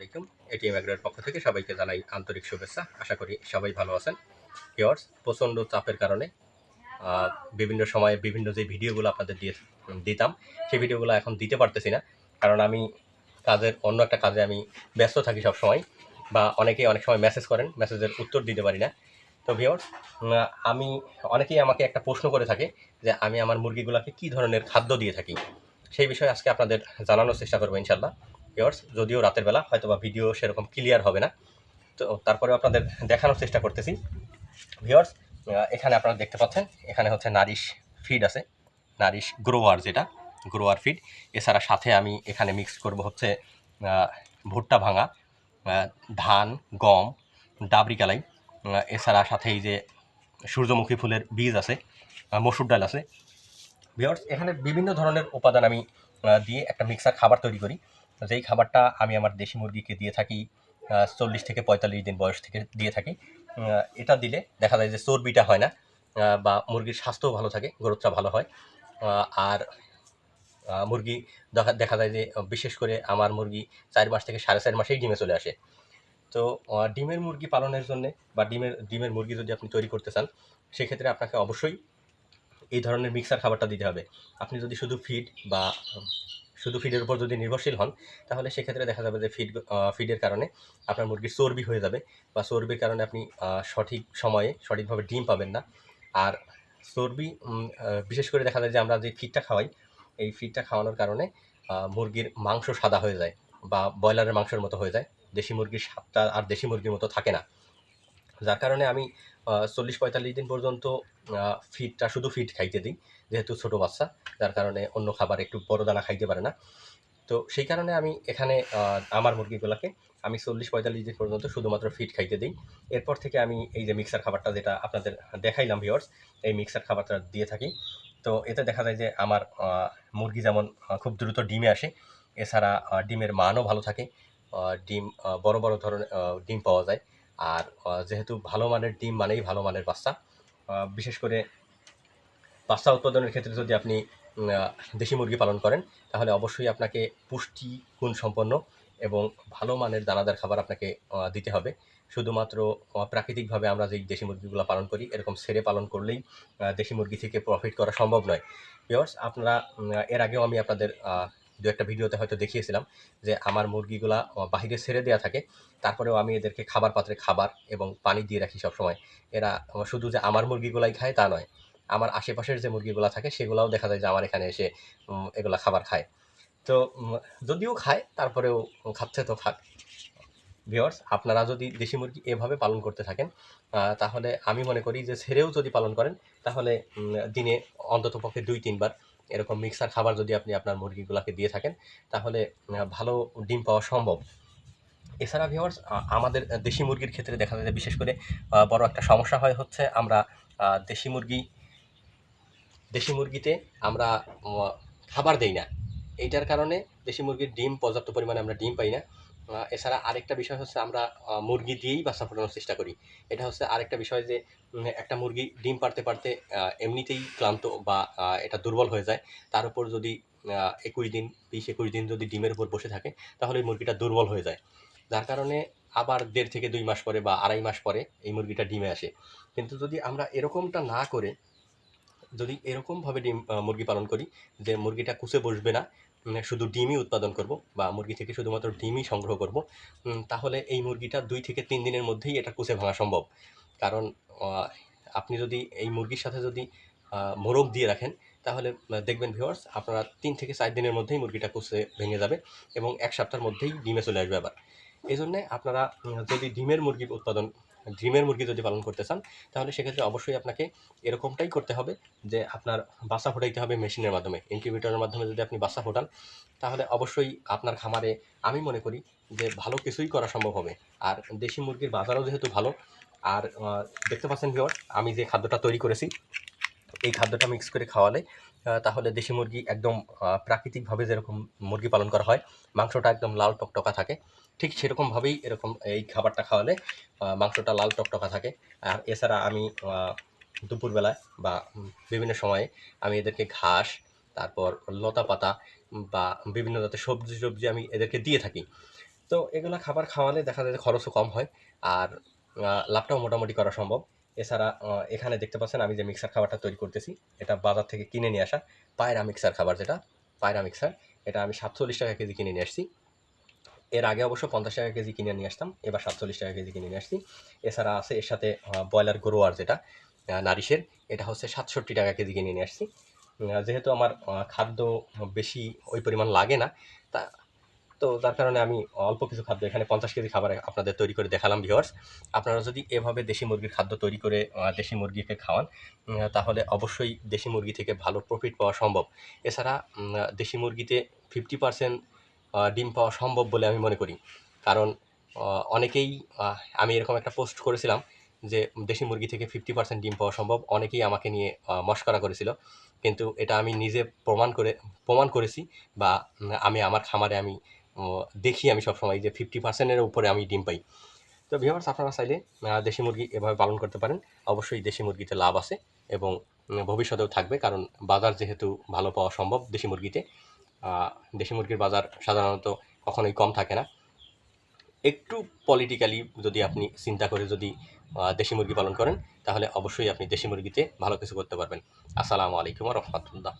আলাইকুম। এটিএম এগ্রের পক্ষ থেকে সবাইকে জানাই আন্তরিক শুভেচ্ছা। আশা করি সবাই ভালো আছেন। ভিওর্স প্রচণ্ড চাপের কারণে বিভিন্ন সময়ে বিভিন্ন যে ভিডিওগুলো আপনাদের দিয়ে দিতাম, সেই ভিডিওগুলো এখন দিতে পারতেছি না। কারণ আমি কাজের অন্য একটা কাজে আমি ব্যস্ত থাকি সব সময় বা অনেকেই অনেক সময় মেসেজ করেন মেসেজের উত্তর দিতে পারি না। তো ভিওর্স আমি, অনেকেই আমাকে একটা প্রশ্ন করে থাকে যে আমি আমার মুরগিগুলোকে কী ধরনের খাদ্য দিয়ে থাকি? সেই বিষয়ে আজকে আপনাদের জানানোর চেষ্টা করব ইনশাল্লাহ ভিওর্স যদিও রাতের বেলা হয়তো বা ভিডিও সেরকম ক্লিয়ার হবে না। তো তারপরেও আপনাদের দেখানোর চেষ্টা করতেছি। ভিওর্স এখানে আপনারা দেখতে পাচ্ছেন, এখানে হচ্ছে নারিশ ফিড আছে। নারিশ গ্রোয়ার যেটা গ্রোয়ার ফিড এছাড়া সাথে আমি এখানে মিক্স করব হচ্ছে ভুট্টা ভাঙা ধান, গম, ডাবরি কালাই। এছাড়া সাথে এই যে সূর্যমুখী ফুলের বীজ আছে মসুর ডাল আছে। ভিওর্স এখানে বিভিন্ন ধরনের উপাদান আমি দিয়ে একটা মিক্সার খাবার তৈরি করি। যেই খাবারটা আমি আমার দেশি মুরগিকে দিয়ে থাকি চল্লিশ থেকে পঁয়তাল্লিশ দিন বয়স থেকে দিয়ে থাকি এটা দিলে দেখা যায় যে চর্বিটা হয় না বা মুরগির স্বাস্থ্যও ভালো থাকে, গ্রোথটা ভালো হয়। আর মুরগি দেখা দেখা যায় যে, বিশেষ করে আমার মুরগি চার মাস থেকে সাড়ে চার মাসেই ডিমে চলে আসে। তো ডিমের মুরগি পালনের জন্য বা ডিমের ডিমের মুরগি যদি আপনি তৈরি করতে চান, সেক্ষেত্রে আপনাকে অবশ্যই এই ধরনের মিক্সার খাবারটা দিতে হবে। আপনি যদি শুধু ফিড বা শুধু ফিডের উপর যদি নির্ভরশীল হন, তাহলে সেক্ষেত্রে দেখা যাবে যে ফিড ফিডের কারণে আপনার মুরগির চর্বি হয়ে যাবে বা চর্বির কারণে আপনি সঠিক সময়ে সঠিকভাবে ডিম পাবেন না। আর চর্বি বিশেষ করে দেখা যায় যে আমরা যে ফিডটা খাওয়াই, এই ফিডটা খাওয়ানোর কারণে মুরগির মাংস সাদা হয়ে যায় বা ব্রয়লারের মাংসের মতো হয়ে যায়। দেশি মুরগির স্বাদটা আর দেশি মুরগির মতো থাকে না। যার কারণে আমি চল্লিশ পঁয়তাল্লিশ দিন পর্যন্ত ফিডটা শুধু ফিড খাইতে দিই, যেহেতু ছোটো বাচ্চা, যার কারণে অন্য খাবার একটু বড় দানা খাইতে পারে না। তো সেই কারণে আমি এখানে আমার মুরগিগুলোকে আমি চল্লিশ পঁয়তাল্লিশ দিন পর্যন্ত শুধুমাত্র ফিড খাইতে দিই। এরপর থেকে আমি এই যে মিক্সার খাবারটা যেটা আপনাদের দেখাইলাম ভিওর্স এই মিক্সার খাবারটা দিয়ে থাকি। তো এতে দেখা যায় যে আমার মুরগি যেমন খুব দ্রুত ডিমে আসে, এছাড়া ডিমের মানও ভালো থাকে। ডিম বড় বড় ধরনের ডিম পাওয়া যায়। আর যেহেতু ভালো মানের ডিম মানেই ভালো মানের বাচ্চা বিশেষ করে বাচ্চা উৎপাদনের ক্ষেত্রে যদি আপনি দেশি মুরগি পালন করেন, তাহলে অবশ্যই আপনাকে পুষ্টি গুণ সম্পন্ন এবং ভালো মানের দানাদার খাবার আপনাকে দিতে হবে। শুধুমাত্র প্রাকৃতিকভাবে আমরা যেই দেশি মুরগিগুলো পালন করি, এরকম ছেড়ে পালন করলেই দেশি মুরগি থেকে প্রফিট করা সম্ভব নয়। ভিওর্স আপনারা এর আগেও আমি আপনাদের দু একটা ভিডিওতে হয়তো দেখিয়েছিলাম যে আমার মুরগিগুলা বাহিরে ছেড়ে দেওয়া থাকে। তারপরেও আমি এদেরকে খাবার পাত্রে খাবার এবং পানি দিয়ে রাখি সবসময়। এরা শুধু যে আমার মুরগিগুলাই খায় তা নয়, আমার আশেপাশের যে মুরগিগুলো থাকে সেগুলাও দেখা যায় যে আমার এখানে এসে এগুলা খাবার খায়। তো যদিও খায়, তারপরেও খাচ্ছে তো খাক ভিওর্স আপনারা যদি দেশি মুরগি এভাবে পালন করতে থাকেন তাহলে আমি মনে করি যে ছেড়েও যদি পালন করেন, তাহলে দিনে অন্তত পক্ষে দুই, তিনবার এরকম মিক্সার খাবার যদি আপনি আপনার মুরগিগুলোকে দিয়ে থাকেন, তাহলে ভালো ডিম পাওয়া সম্ভব। এছাড়া ভিওর্স আমাদের দেশি মুরগির ক্ষেত্রে দেখা যায় বিশেষ করে বড় একটা সমস্যা হয় হচ্ছে আমরা দেশি মুরগি, দেশি মুরগিতে আমরা খাবার দেই না। এইটার কারণে দেশি মুরগির ডিম পর্যাপ্ত পরিমাণে আমরা ডিম পাই না। এছাড়া আরেকটা বিষয় হচ্ছে আমরা মুরগি দিয়েই বাচ্চা ফোটানোর চেষ্টা করি। এটা হচ্ছে আরেকটা বিষয় যে একটা মুরগি ডিম পারতে পারতে এমনিতেই ক্লান্ত বা এটা দুর্বল হয়ে যায়। তার উপর যদি একুশ দিন, বিশ একুশ দিন যদি ডিমের উপর বসে থাকে, তাহলে মুরগিটা দুর্বল হয়ে যায়। যার কারণে আবার দেড় থেকে দুই মাস পরে বা আড়াই মাস পরে এই মুরগিটা ডিমে আসে। কিন্তু যদি আমরা এরকমটা না করে, যদি এরকমভাবে ডিম মুরগি পালন করি, যে মুরগিটা কুচে বসবে না শুধু ডিমই উৎপাদন করব বা মুরগি থেকে শুধুমাত্র ডিমই সংগ্রহ করব তাহলে এই মুরগিটা দুই থেকে তিন দিনের মধ্যেই এটা কুচে ভাঙা সম্ভব। কারণ আপনি যদি এই মুরগির সাথে যদি মোরগ দিয়ে রাখেন, তাহলে দেখবেন ভিউয়ার্স আপনারা তিন থেকে চার দিনের মধ্যেই মুরগিটা কুচে ভেঙে যাবে এবং এক সপ্তাহের মধ্যেই ডিমে চলে আসবে আবার। এই জন্যে আপনারা যদি ডিমের মুরগি উৎপাদন ডিমের মুরগি যদি পালন করতে চান, তাহলে সেক্ষেত্রে অবশ্যই আপনাকে এরকমটাই করতে হবে যে আপনার বাসা ফোটাইতে হবে মেশিনের মাধ্যমে, ইনকিউবেটরের মাধ্যমে যদি আপনি বাসা ফোটান, তাহলে অবশ্যই আপনার খামারে আমি মনে করি যে ভালো কিছুই করা সম্ভব হবে। আর দেশি মুরগির বাজারও যেহেতু ভালো, আর দেখতে পাচ্ছেন ভিওর আমি যে খাদ্যটা তৈরি করেছি এই খাদ্যটা মিক্স করে খাওয়ালে তাহলে দেশি মুরগি একদম প্রাকৃতিকভাবে যেরকম মুরগি পালন করা হয়, মাংসটা একদম লাল টকটকা থাকে। ঠিক সেরকমভাবেই এরকম এই খাবারটা খাওয়ালে মাংসটা লাল টকটকা থাকে। আর এছাড়া আমি দুপুরবেলায় বা বিভিন্ন সময়ে আমি এদেরকে ঘাস, তারপর লতা পাতা বা বিভিন্ন জাতের সবজি সবজি আমি এদেরকে দিয়ে থাকি। তো এগুলো খাবার খাওয়ালে দেখা যায় খরচও কম হয়, আর লাভটাও মোটামুটি করা সম্ভব। এছাড়া এখানে দেখতে পাচ্ছেন আমি যে মিক্সার খাবারটা তৈরি করতেছি, এটা বাজার থেকে কিনে নিয়ে আসা পায়রা মিক্সার খাবার যেটা, পায়রা মিক্সার এটা আমি সাতচল্লিশ টাকা কেজি কিনে নিয়ে আসছি। এর আগে অবশ্য পঞ্চাশ টাকা কেজি কিনে নিয়ে আসতাম, এবার সাতচল্লিশ টাকা কেজি কিনে নিয়ে আসছি। এছাড়া আছে এর সাথে ব্রয়লার গ্রোয়ার যেটা নারিশের, এটা হচ্ছে সাতষট্টি টাকা কেজি কিনে নিয়ে আসছি। যেহেতু আমার খাদ্য বেশি ওই পরিমাণ লাগে না, তা তো যার কারণে আমি অল্প কিছু খাদ্য এখানে পঞ্চাশ কেজি খাবার আপনাদের তৈরি করে দেখালাম ভিওয়ার্স আপনারা যদি এভাবে দেশি মুরগির খাদ্য তৈরি করে দেশি মুরগিকে খাওয়ান তাহলে অবশ্যই দেশি মুরগি থেকে ভালো প্রফিট পাওয়া সম্ভব। এছাড়া দেশি মুরগিতে ফিফটি পার্সেন্ট ডিম পাওয়া সম্ভব বলে আমি মনে করি। কারণ অনেকেই আমি এরকম একটা পোস্ট করেছিলাম যে, দেশি মুরগি থেকে ফিফটি পার্সেন্ট ডিম পাওয়া সম্ভব, অনেকেই আমাকে নিয়ে মস্করা করেছিল। কিন্তু এটা আমি নিজে প্রমাণ করে, প্রমাণ করেছি বা আমি আমার খামারে আমি দেখি আমি সবসময় যে ফিফটি পার্সেন্টের উপরে আমি ডিম পাই। তো ভিউয়ার্স আপনারা চাইলে দেশি মুরগি এভাবে পালন করতে পারেন। অবশ্যই দেশি মুরগিতে লাভ আছে এবং ভবিষ্যতেও থাকবে কারণ বাজার যেহেতু ভালো পাওয়া সম্ভব দেশি মুরগিতে দেশি মুরগির বাজার সাধারণত কখনোই কম থাকে না। একটু পলিটিক্যালি যদি আপনি চিন্তা করে যদি দেশি মুরগি পালন করেন, তাহলে অবশ্যই আপনি দেশি মুরগিতে ভালো কিছু করতে পারবেন। আসসালামু আলাইকুম রহমতুল্লাহ।